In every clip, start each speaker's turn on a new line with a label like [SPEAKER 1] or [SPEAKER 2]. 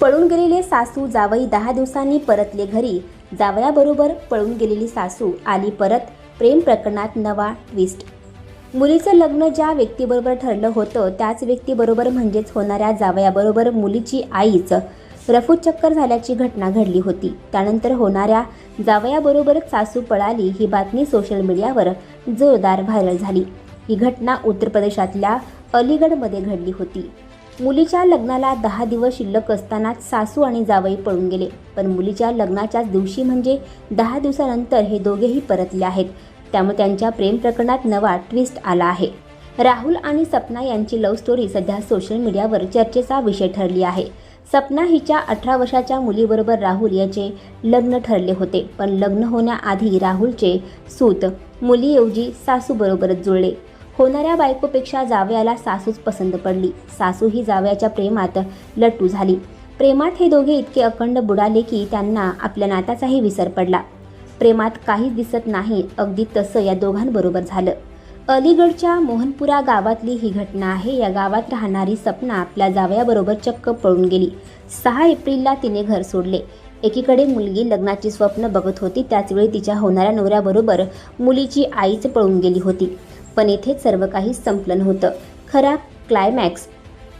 [SPEAKER 1] पळून गेलेले सासू जावई दहा दिवसांनी परतले घरी. जावयाबरोबर पळून गेलेली सासू आली परत. प्रेम प्रकरणात नवा ट्विस्ट मुलीचं लग्न ज्या व्यक्तीबरोबर ठरलं होतं त्याच व्यक्तीबरोबर म्हणजेच होणाऱ्या जावयाबरोबर मुलीची आईच रफूचक्कर झाल्याची घटना घडली होती. त्यानंतर होणाऱ्या जावयाबरोबरच सासू पळाली ही बातमी सोशल मीडियावर जोरदार व्हायरल झाली. ही घटना उत्तर प्रदेशातल्या अलीगडमध्ये घडली होती. मुलीच्या लग्नाला दहा दिवस शिल्लक असतानाच सासू आणि जावई पळून गेले. पण मुलीच्या लग्नाच्याच दिवशी म्हणजे दहा दिवसानंतर हे दोघेही परतले आहेत. त्यामुळे त्यांच्या प्रेम प्रकरणात नवा ट्विस्ट आला आहे. राहुल आणि सपना यांची लव्ह स्टोरी सध्या सोशल मीडियावर चर्चेचा विषय ठरली आहे. सपना हिच्या अठरा वर्षाच्या मुलीबरोबर राहुल याचे लग्न ठरले होते. पण लग्न होण्याआधी राहुलचे सूत मुलीऐवजी सासूबरोबरच जुळले. होणाऱ्या बायकोपेक्षा जावयाला सासूच पसंत पडली. सासू ही जावयाच्या प्रेमात लट्टू झाली. प्रेमात हे दोघे इतके अखंड बुडाले की त्यांना आपल्या नात्याचाही विसर पडला. प्रेमात काहीच दिसत नाही अगदी तसं या दोघांबरोबर झालं. अलीगडच्या मोहनपुरा गावातली ही घटना आहे. या गावात राहणारी सपना आपल्या जावयाबरोबर चक्क पळून गेली. सहा एप्रिलला तिने घर सोडले. एकीकडे मुलगी लग्नाची स्वप्न बघत होती. त्याचवेळी तिच्या होणाऱ्या नवऱ्याबरोबर मुलीची आईच पळून गेली होती. पण इथे सर्व काही संपलं नव्हतं. खरा क्लायमॅक्स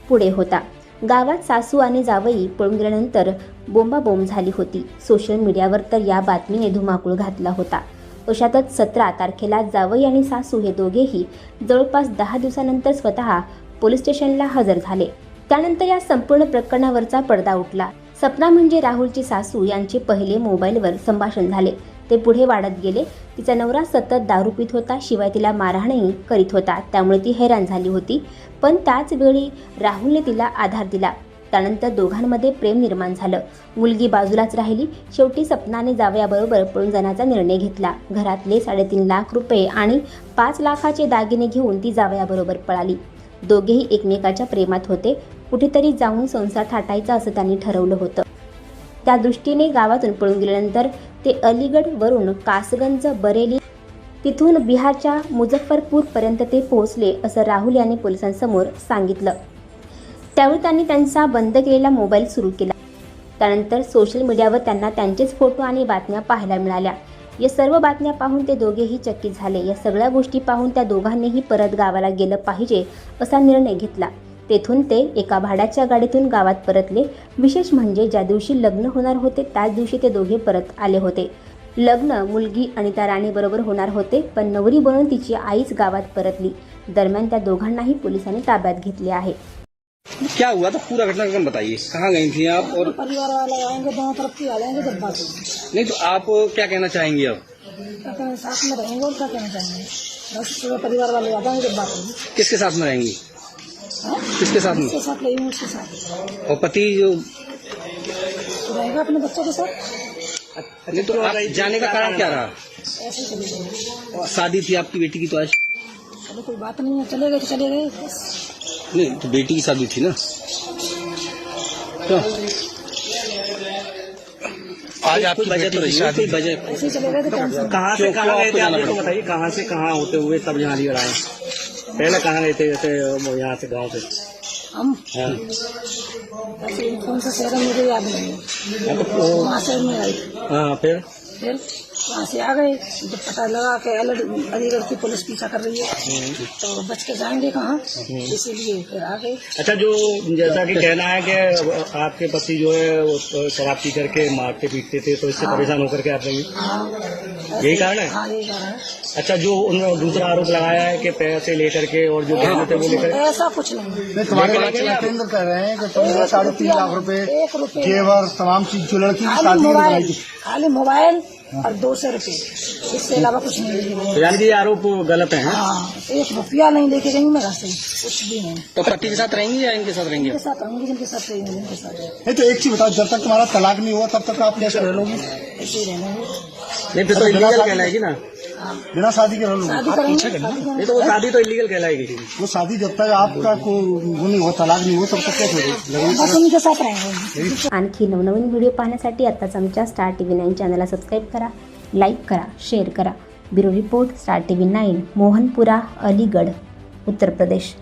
[SPEAKER 1] पुढे होता. गावात सासू आणि जावई पळून गेल्यानंतर बोंबाबोंब झाली होती. सोशल मीडियावर तर या बातमीने धुमाकूळ घातला होता. अशातच सतरा तारखेला जावई आणि सासू हे दोघेही जवळपास दहा दिवसानंतर स्वतः पोलीस स्टेशनला हजर झाले. त्यानंतर या संपूर्ण प्रकरणावरचा पडदा उठला. सपना म्हणजे राहुलची सासू यांचे पहिले मोबाईलवर संभाषण झाले. ते पुढे वाढत गेले. तिचा नवरा सतत दारू पित होता शिवाय तिला मारहाणही करीत होता. त्यामुळे ती हैराण झाली होती. पण त्याच वेळी राहुलने तिला आधार दिला. त्यानंतर दोघांमध्ये प्रेम निर्माण झालं. मुलगी बाजूलाच राहिली. शेवटी सपनाने जावयाबरोबर पळून जाण्याचा निर्णय घेतला. घरातले साडेतीन लाख रुपये आणि पाच लाखाचे दागिने घेऊन ती जावयाबरोबर पळाली. दोघेही एकमेकाच्या प्रेमात होते. कुठेतरी जाऊन संसार थाटायचा असं त्यांनी ठरवलं होतं. त्या दृष्टीने गावातून पळून गेल्यानंतर ते अलीगडवरून कासगंज बरेली तिथून बिहारच्या मुझफ्फरपूरपर्यंत ते पोहोचले असं राहुल यांनी पोलिसांसमोर सांगितलं. त्यावेळी त्यांनी त्यांचा बंद केलेला मोबाईल सुरू केला. त्यानंतर सोशल मीडियावर त्यांना त्यांचेच फोटो आणि बातम्या पाहायला मिळाल्या. या सर्व बातम्या पाहून ते दोघेही चकित झाले. या सगळ्या गोष्टी पाहून त्या दोघांनीही परत गावाला गेलं पाहिजे असा निर्णय घेतला. तेथून ते एका भाड्याच्या गाडीतून गावात परतले. विशेष म्हणजे ज्या दिवशी लग्न होणार होते त्याच दिवशी ते दोघे परत आले होते. लग्न मुलगी अनिता राणीबरोबर होणार होते पण नवरी बनून तिची आईच गावात परतली. दरम्यान त्या दोघांनाही पोलिसांनी ताब्यात घेतले आहे.
[SPEAKER 2] क्या हुआ था? पूरा घटनाक्रम बताइए। कहाँ गई थी आप और
[SPEAKER 3] परिवार वाले आएंगे दोनों तरफ की आ जाएंगे जब बात
[SPEAKER 2] नहीं तो आप क्या कहना चाहेंगे अब?
[SPEAKER 3] साथ में रहेंगे और क्या कहना चाहेंगे? बस पूरे परिवार वाले आ जाएंगे जब बात होगी।
[SPEAKER 2] किसके साथ में रहेंगी? किसके साथ में?
[SPEAKER 3] उसके साथ रहेंगे उसके साथ
[SPEAKER 2] और पति जो
[SPEAKER 3] तो रहेगा अपने बच्चों के साथ?
[SPEAKER 2] नहीं तो आप जाने का कारण क्या रहा?
[SPEAKER 3] ऐसे चले जाएँगे
[SPEAKER 2] शादी थी आपकी बेटी की तो आज?
[SPEAKER 3] चलो कोई बात नहीं है चले गए तो चले गए
[SPEAKER 2] नहीं तो बेटी की शादी थी ना? क्यों आज आपकी वजह तो वजह
[SPEAKER 3] तो टेंशन
[SPEAKER 4] कहाँ से कहाँ गए थे? आप तो? बताइए कहाँ से कहाँ होते हुए तब यहाँ लिए आए? पहले कहाँ गए थे जैसे वो यहाँ से गाँव से
[SPEAKER 3] हम
[SPEAKER 4] हाँ।
[SPEAKER 3] कौन सा शहर मुझे याद नहीं. है
[SPEAKER 4] तो
[SPEAKER 3] वहाँ से में आई
[SPEAKER 4] हाँ फिर?
[SPEAKER 3] फिर? वहाँ से आ गए। जब पता लगा कि अलग अलीगढ़ की पुलिस पीछा कर रही है। तो बच के जाएँगे कहाँ? इसीलिए फिर आ गए।
[SPEAKER 4] अच्छा जो जैसा कि कहना है कि आपके पति जो है वो शराब पी करके मारते पीटते थे तो इससे परेशान होकर के आप रही
[SPEAKER 3] हाँ?
[SPEAKER 4] यही कारण है?
[SPEAKER 3] हाँ यही कारण है।
[SPEAKER 4] अच्छा जो उन्होंने दूसरा आरोप लगाया है कि पैसे लेकर के और जो थे वो लेकर
[SPEAKER 3] ऐसा कुछ नहीं।
[SPEAKER 5] तुम्हारे कह रहे हैं कि तुमने साढ़े तीन लाख रुपए जेवर तमाम चीज़ जो लड़की
[SPEAKER 3] खाली मोबाइल और दो सौ रुपये इससे अलावा कुछ नहीं लेके
[SPEAKER 4] तो यानी कि ये आरोप गलत है
[SPEAKER 3] हाँ? एक रुपया नहीं लेके गई मेरा से कुछ भी नहीं।
[SPEAKER 2] तो पति के साथ रहेंगी या इनके साथ रहेंगे
[SPEAKER 3] इनके साथ रहूँगी जिनके साथ रहेंगे जिनके साथ
[SPEAKER 5] नहीं तो एक चीज़ बताओ जब तक तुम्हारा तलाक नहीं हुआ तब तक आप कैसे रह लोगी?
[SPEAKER 3] ऐसे ही रहना
[SPEAKER 4] नहीं फिर तो इलीगल कहलाएगी ना।
[SPEAKER 3] हाँ।
[SPEAKER 5] बिना शादी के रह लोगी?
[SPEAKER 4] नहीं तो वो शादी तो इलीगल कहलाएगी।
[SPEAKER 5] वो शादी जब तक आपका कोई नहीं तलाक नहीं हुआ तब तक कैसे रहोगी लगन
[SPEAKER 3] बस उनके साथ रहेंगे।
[SPEAKER 1] आणखी नवनवीन व्हिडिओ पाहण्यासाठी आत्ताच आमच्या स्टार टी व्ही नाईन चॅनलला सबस्क्राईब करा. लाईक करा शेअर करा. Bureau report star T V nine Mohanpura Aligarh Uttar Pradesh.